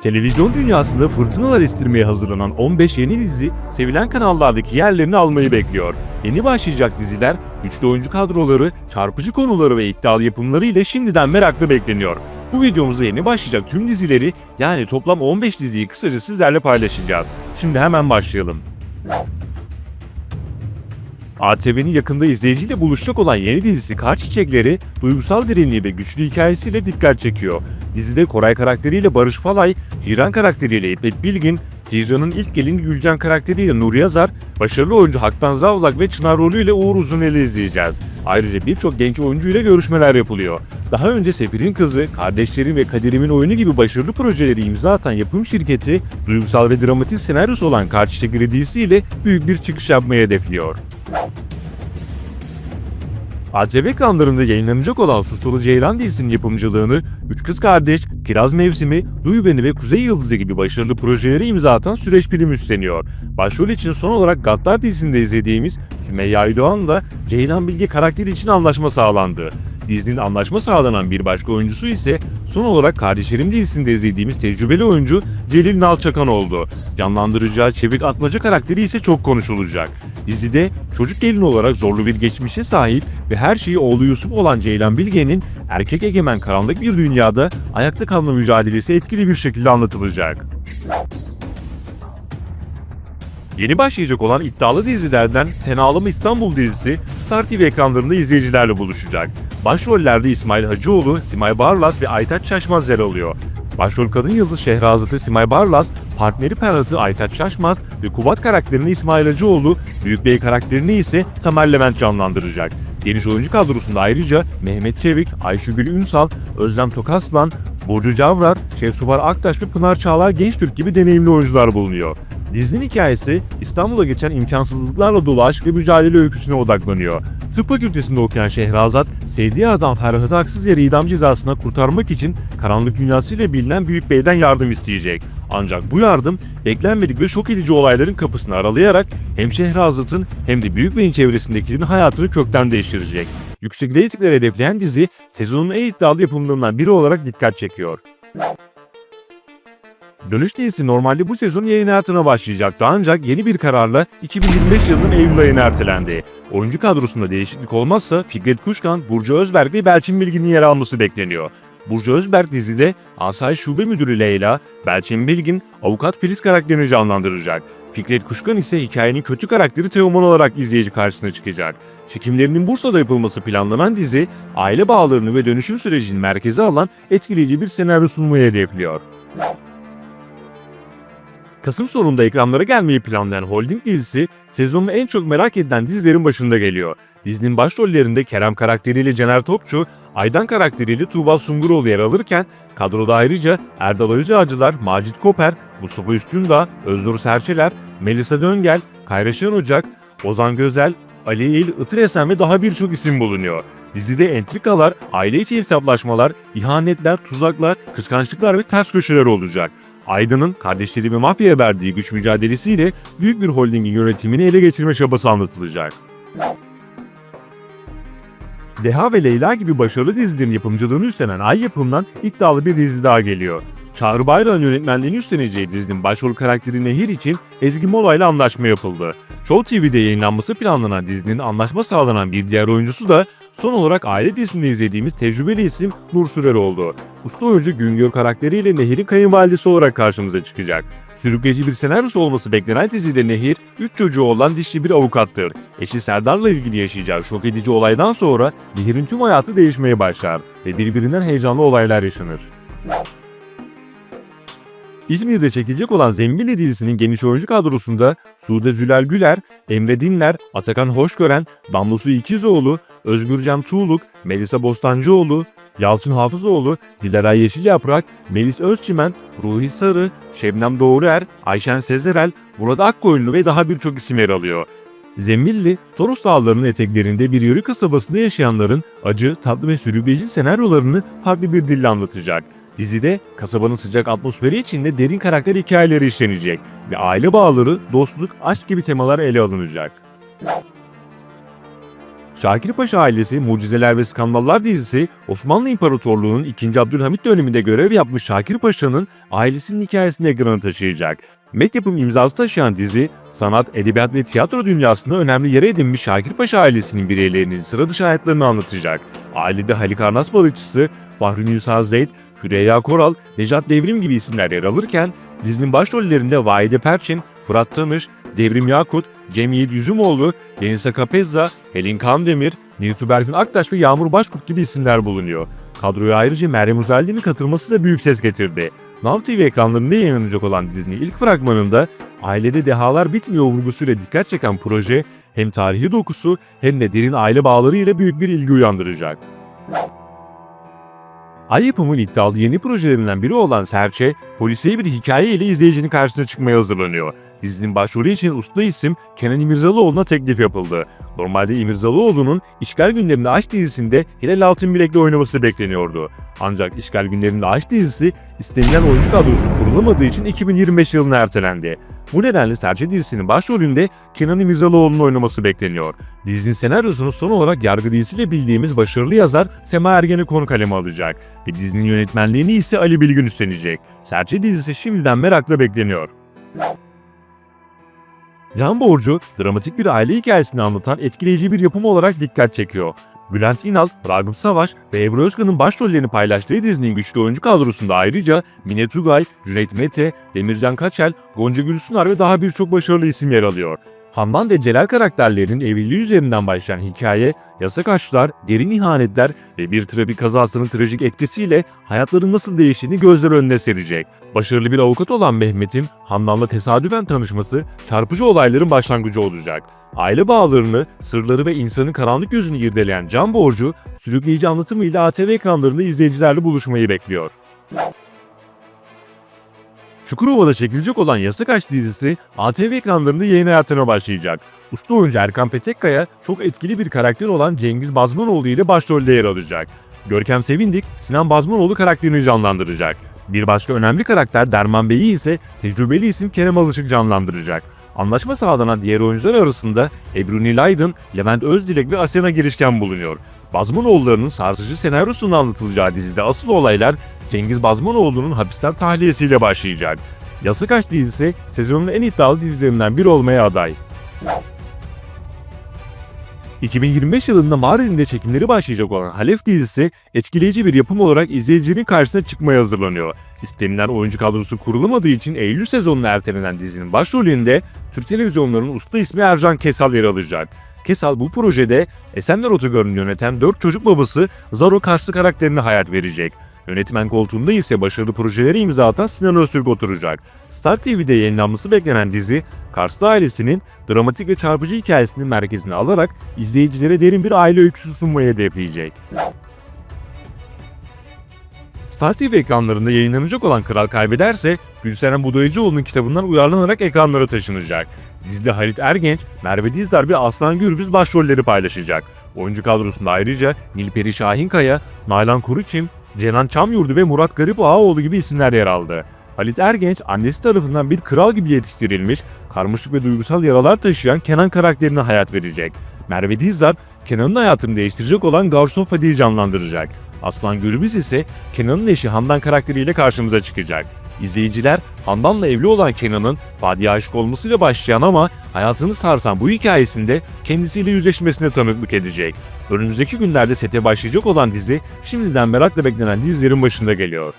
Televizyon dünyasında fırtınalar estirmeye hazırlanan 15 yeni dizi sevilen kanallardaki yerlerini almayı bekliyor. Yeni başlayacak diziler, güçlü oyuncu kadroları, çarpıcı konuları ve iddialı yapımları ile şimdiden merakla bekleniyor. Bu videomuzda yeni başlayacak tüm dizileri yani toplam 15 diziyi kısaca sizlerle paylaşacağız. Şimdi hemen başlayalım. ATV'nin yakında izleyiciyle buluşacak olan yeni dizisi Kar Çiçekleri, duygusal derinliği ve güçlü hikayesiyle dikkat çekiyor. Dizide Koray karakteriyle Barış Falay, Hicran karakteriyle İpek Bilgin, Hicran'ın ilk gelini Gülcan karakteriyle Nur Yazar, başarılı oyuncu Haktan Zavlak ve Çınar rolüyle Uğur Uzuneli izleyeceğiz. Ayrıca birçok genç oyuncu ile görüşmeler yapılıyor. Daha önce Sefir'in Kızı, Kardeşlerim ve Kaderim'in Oyunu gibi başarılı projeleri imza atan yapım şirketi, duygusal ve dramatik senaryosu olan Kar Çiçekleri dizisiyle büyük bir çıkış yapmayı hedefliyor. ATV ekranlarında yayınlanacak olan Sustulu Ceylan dizisinin yapımcılığını Üç Kız Kardeş, Kiraz Mevsimi, Duy Beni ve Kuzey Yıldızı gibi başarılı projeleri imza atan Süreç Bilim üstleniyor. Başrol için son olarak Gattar dizisinde izlediğimiz Sümeyye Aydoğan'la Ceylan Bilge karakteri için anlaşma sağlandı. Dizinin anlaşma sağlanan bir başka oyuncusu ise son olarak Kardeşlerim dizisinde izlediğimiz tecrübeli oyuncu Celil Nalçakan oldu. Canlandıracağı Çevik Atmaca karakteri ise çok konuşulacak. Dizide çocuk gelin olarak zorlu bir geçmişe sahip ve her şeyi oğlu Yusuf olan Ceylan Bilge'nin erkek egemen karanlık bir dünyada ayakta kalma mücadelesi etkili bir şekilde anlatılacak. Yeni başlayacak olan iddialı dizilerden Senalım İstanbul dizisi Star TV ekranlarında izleyicilerle buluşacak. Başrollerde İsmail Hacıoğlu, Simay Barlas ve Aytaç Şaşmaz yer alıyor. Başrol kadın yıldız Şehrazat'ı Simay Barlas, partneri Ferhat'ı Aytaç Şaşmaz ve Kubat karakterini İsmail Hacıoğlu, Büyük Bey karakterini ise Tamer Levent canlandıracak. Geniş oyuncu kadrosunda ayrıca Mehmet Çevik, Ayşegül Ünsal, Özlem Tokaslan, Burcu Cavrar, Şehsuvar Aktaş ve Pınar Çağlar Gençtürk gibi deneyimli oyuncular bulunuyor. Dizinin hikayesi İstanbul'a geçen imkansızlıklarla dolu aşk ve mücadele öyküsüne odaklanıyor. Tıp fakültesinde okuyan Şehrazat, sevdiği adam Ferhat'ı haksız yere idam cezasına kurtarmak için karanlık dünyasıyla bilinen Büyük Bey'den yardım isteyecek. Ancak bu yardım beklenmedik ve şok edici olayların kapısını aralayarak hem Şehrazat'ın hem de Büyük Bey'in çevresindekilerin hayatını kökten değiştirecek. Yüksek reytingler hedefleyen dizi sezonun en iddialı yapımlarından biri olarak dikkat çekiyor. Dönüş dizisi normalde bu sezon yayın hayatına başlayacaktı ancak yeni bir kararla 2025 yılının Eylül ayına ertelendi. Oyuncu kadrosunda değişiklik olmazsa Fikret Kuşkan, Burcu Özberk ve Belçin Bilgin'in yer alması bekleniyor. Burcu Özberk dizide Asayiş Şube Müdürü Leyla, Belçin Bilgin, Avukat Filiz karakterini canlandıracak. Fikret Kuşkan ise hikayenin kötü karakteri Teoman olarak izleyici karşısına çıkacak. Çekimlerinin Bursa'da yapılması planlanan dizi, aile bağlarını ve dönüşüm sürecini merkeze alan etkileyici bir senaryo sunmayı hedefliyor. Kasım sonunda ekranlara gelmeyi planlayan Holding dizisi sezonun en çok merak edilen dizilerin başında geliyor. Dizinin başrollerinde Kerem karakteriyle Cener Topçu, Aydan karakteriyle Tuğba Sunguroğlu yer alırken kadroda ayrıca Erdal Özyağcılar, Macit Koper, Mustafa Üstündağ, Öznur Serçeler, Melisa Döngel, Kayra Şen Ocak, Ozan Gözel, Ali İl, Itır Esen ve daha birçok isim bulunuyor. Dizide entrikalar, aile içi hesaplaşmalar, ihanetler, tuzaklar, kıskançlıklar ve ters köşeler olacak. Aydın'ın kardeşleri ve mafyaya verdiği güç mücadelesiyle büyük bir holdingin yönetimini ele geçirme çabası anlatılacak. Deha ve Leyla gibi başarılı dizilerin yapımcılığını üstlenen Ay Yapım'dan iddialı bir dizi daha geliyor. Çağrı Bayrak'ın yönetmenliğini üstleneceği dizinin başrol karakteri Nehir için Ezgi Mola ile anlaşma yapıldı. Show TV'de yayınlanması planlanan dizinin anlaşma sağlanan bir diğer oyuncusu da son olarak aile dizisinde izlediğimiz tecrübeli isim Nur Sürer oldu. Usta oyuncu Güngör karakteriyle Nehir'in kayınvalidesi olarak karşımıza çıkacak. Sürükleyici bir senaryosu olması beklenen dizide Nehir, 3 çocuğu olan dişli bir avukattır. Eşi Serdar'la ilgili yaşayacağı şok edici olaydan sonra Nehir'in tüm hayatı değişmeye başlar ve birbirinden heyecanlı olaylar yaşanır. İzmir'de çekilecek olan Zembili dizisinin geniş oyuncu kadrosunda Sude Zülal Güler, Emre Dinler, Atakan Hoşgören, Damlosu İkizoğlu, Özgürcan Tuğluk, Melisa Bostancıoğlu, Yalçın Hafızoğlu, Dilara Yeşilyaprak, Melis Özçimen, Ruhi Sarı, Şebnem Doğruer, Ayşen Sezerel, Murat Akkoyunlu ve daha birçok isim yer alıyor. Zembilli, Toros Dağları'nın eteklerinde bir yörük kasabasında yaşayanların acı, tatlı ve sürükleyici senaryolarını farklı bir dille anlatacak. Dizide kasabanın sıcak atmosferi içinde derin karakter hikayeleri işlenecek ve aile bağları, dostluk, aşk gibi temalar ele alınacak. Şakir Paşa ailesi Mucizeler ve Skandallar dizisi Osmanlı İmparatorluğu'nun 2. Abdülhamit döneminde görev yapmış Şakir Paşa'nın ailesinin hikayesini ekrana taşıyacak. Met yapım imzası taşıyan dizi, sanat, edebiyat ve tiyatro dünyasında önemli yere edinmiş Şakir Paşa ailesinin bireylerinin sıra dışı hayatlarını anlatacak. Ailede Halikarnas balıkçısı, Fahri Nisa Zeyd, Hüreyya Koral, Necat Devrim gibi isimler yer alırken dizinin başrollerinde Vahide Perçin, Fırat Tanış, Devrim Yakut, Cem Yiğit Yüzümoğlu, Deniz Akapezza, Helin Kandemir, Nilsu Berfin Aktaş ve Yağmur Başkurt gibi isimler bulunuyor. Kadroya ayrıca Meryem Uzerli'nin katılması da büyük ses getirdi. Now TV ekranlarında yayınlanacak olan dizinin ilk fragmanında ailede dehalar bitmiyor vurgusuyla dikkat çeken proje hem tarihi dokusu hem de derin aile bağları ile büyük bir ilgi uyandıracak. Ay Yapım'ın iddialı yeni projelerinden biri olan Serçe, polisiye bir hikaye ile izleyicinin karşısına çıkmaya hazırlanıyor. Dizinin başrolü için usta isim Kenan İmirzalıoğlu'na teklif yapıldı. Normalde İmirzalıoğlu'nun İşgal Günlerinde Aşk dizisinde Hilal Altınbilek'le oynaması bekleniyordu. Ancak İşgal Günlerinde Aşk dizisi istenilen oyuncu kadrosu kurulamadığı için 2025 yılına ertelendi. Bu nedenle Serçe dizisinin başrolünde Kenan İmirzalıoğlu'nun oynaması bekleniyor. Dizinin senaryosunu son olarak Yargı dizisiyle bildiğimiz başarılı yazar Sema Ergen'i konu kaleme alacak ve dizinin yönetmenliğini ise Ali Bilgin üstlenecek. Serçe dizisi şimdiden merakla bekleniyor. Can Borcu, dramatik bir aile hikayesini anlatan etkileyici bir yapım olarak dikkat çekiyor. Bülent İnal, Ragıp Savaş ve Ebru Özkan'ın başrollerini paylaştığı dizinin güçlü oyuncu kadrosunda ayrıca Mine Tugay, Cüneyt Mete, Demircan Kaçel, Gonca Gülsünar ve daha birçok başarılı isim yer alıyor. Handan ve Celal karakterlerinin evliliği üzerinden başlayan hikaye, yasak aşklar, derin ihanetler ve bir trafik kazasının trajik etkisiyle hayatların nasıl değiştiğini gözler önüne serecek. Başarılı bir avukat olan Mehmet'in Handan'la tesadüfen tanışması çarpıcı olayların başlangıcı olacak. Aile bağlarını, sırları ve insanın karanlık yüzünü irdeleyen Can Borcu, sürükleyici anlatımıyla ATV ekranlarında izleyicilerle buluşmayı bekliyor. Çukurova'da çekilecek olan Yasak Aşk dizisi ATV ekranlarında yayın hayatına başlayacak. Usta oyuncu Erkan Petekkaya çok etkili bir karakter olan Cengiz Bazmanoğlu ile başrolde yer alacak. Görkem Sevindik, Sinan Bazmanoğlu karakterini canlandıracak. Bir başka önemli karakter Derman Bey'i ise tecrübeli isim Kerem Alışık canlandıracak. Anlaşma sağlanan diğer oyuncular arasında Ebru Nil Aydın, Levent Özdilek ve Asena Girişken bulunuyor. Bazmanoğullarının sarsıcı senaryosunun anlatılacağı dizide asıl olaylar Cengiz Bazmanoğlu'nun hapisten tahliyesiyle başlayacak. Yasak Aşk dizisi sezonun en iddialı dizilerinden biri olmaya aday. 2025 yılında Mardin'de çekimleri başlayacak olan Halef dizisi etkileyici bir yapım olarak izleyicinin karşısına çıkmaya hazırlanıyor. İstenilen oyuncu kadrosu kurulamadığı için Eylül sezonuna ertelenen dizinin başrolünde Türk televizyonlarının usta ismi Ercan Kesal yer alacak. Kesal bu projede Esenler Otogarı'nı yöneten 4 çocuk babası Zaro Karslı karakterine hayat verecek. Yönetmen koltuğunda ise başarılı projeleri imza atan Sinan Öztürk oturacak. Star TV'de yayınlanması beklenen dizi, Karslı ailesinin dramatik ve çarpıcı hikayesini merkezine alarak izleyicilere derin bir aile öyküsü sunmayı hedefleyecek. Star TV ekranlarında yayınlanacak olan Kral Kaybederse, Gülseren Budayıcıoğlu'nun kitabından uyarlanarak ekranlara taşınacak. Dizide Halit Ergenç, Merve Dizdar ve Aslan Gürbüz başrolleri paylaşacak. Oyuncu kadrosunda ayrıca Nilperi Şahinkaya, Nalan Kuruçim, Cenan Çamyurdu ve Murat Garip Ağaoğlu gibi isimler yer aldı. Halit Ergenç annesi tarafından bir kral gibi yetiştirilmiş, karmaşık ve duygusal yaralar taşıyan Kenan karakterine hayat verecek. Merve Dizdar, Kenan'ın hayatını değiştirecek olan Garson Fadi'yi canlandıracak. Aslan Gürbüz ise Kenan'ın eşi Handan karakteriyle karşımıza çıkacak. İzleyiciler Handan'la evli olan Kenan'ın Fadi'ye aşık olmasıyla başlayan ama hayatını sarsan bu hikayesinde kendisiyle yüzleşmesine tanıklık edecek. Önümüzdeki günlerde sete başlayacak olan dizi şimdiden merakla beklenen dizilerin başında geliyor.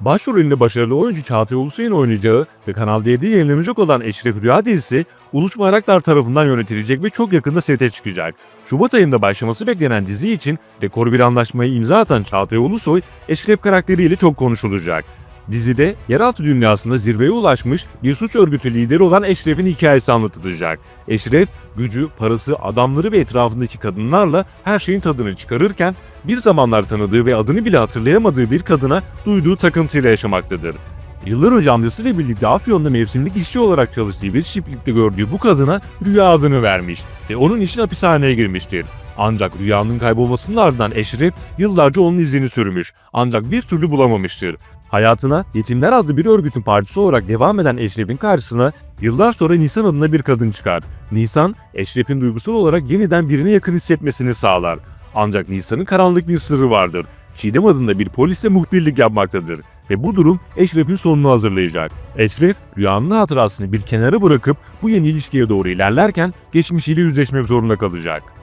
Başrolünde başarılı oyuncu Çağatay Ulusoy'un oynayacağı ve Kanal D'de yayınlanacak olan Eşref Rüya dizisi Uluç Bayraktar tarafından yönetilecek ve çok yakında sete çıkacak. Şubat ayında başlaması beklenen dizi için rekor bir anlaşmayı imza atan Çağatay Ulusoy, Eşref karakteriyle çok konuşulacak. Dizide yeraltı dünyasında zirveye ulaşmış bir suç örgütü lideri olan Eşref'in hikayesi anlatılacak. Eşref, gücü, parası, adamları ve etrafındaki kadınlarla her şeyin tadını çıkarırken bir zamanlar tanıdığı ve adını bile hatırlayamadığı bir kadına duyduğu takıntıyla yaşamaktadır. Yıllar önce amcasıyla birlikte Afyon'da mevsimlik işçi olarak çalıştığı bir çiftlikte gördüğü bu kadına Rüya adını vermiş ve onun için hapishaneye girmiştir. Ancak rüyanın kaybolmasının ardından Eşref yıllarca onun izini sürmüş. Ancak bir türlü bulamamıştır. Hayatına Yetimler adlı bir örgütün partisi olarak devam eden Eşref'in karşısına yıllar sonra Nisan adına bir kadın çıkar. Nisan, Eşref'in duygusal olarak yeniden birine yakın hissetmesini sağlar. Ancak Nisan'ın karanlık bir sırrı vardır. Çiğdem adında bir polise muhbirlik yapmaktadır ve bu durum Eşref'in sonunu hazırlayacak. Eşref, rüyanın hatırasını bir kenara bırakıp bu yeni ilişkiye doğru ilerlerken geçmişiyle yüzleşmek zorunda kalacak.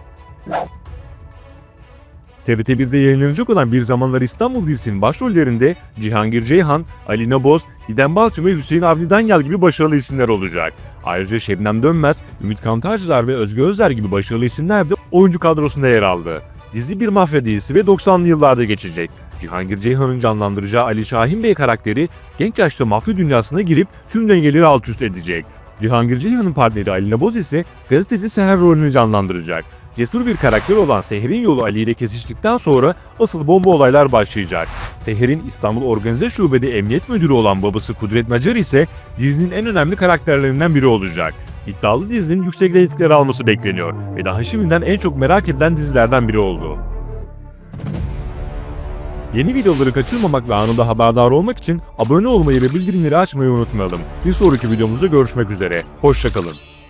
TRT1'de yayınlanacak olan Bir Zamanlar İstanbul dizisinin başrollerinde Cihangir Ceyhan, Ali Naboz, Didem Balçın ve Hüseyin Avni Danyal gibi başarılı isimler olacak. Ayrıca Şebnem Dönmez, Ümit Kantarcılar ve Özge Özler gibi başarılı isimler de oyuncu kadrosunda yer aldı. Dizi bir mafya dizisi ve 90'lı yıllarda geçecek. Cihangir Ceyhan'ın canlandıracağı Ali Şahin Bey karakteri genç yaşta mafya dünyasına girip tüm dengeleri alt üst edecek. Cihangir Ceyhan'ın partneri Ali Naboz ise gazeteci Seher rolünü canlandıracak. Cesur bir karakter olan Seher'in yolu Ali ile kesiştikten sonra asıl bomba olaylar başlayacak. Seher'in İstanbul Organize Şube'de emniyet müdürü olan babası Kudret Nacar ise dizinin en önemli karakterlerinden biri olacak. İddialı dizinin yüksek reytingler alması bekleniyor ve daha şimdiden en çok merak edilen dizilerden biri oldu. Yeni videoları kaçırmamak ve anında haberdar olmak için abone olmayı ve bildirimleri açmayı unutmayalım. Bir sonraki videomuzda görüşmek üzere. Hoşçakalın.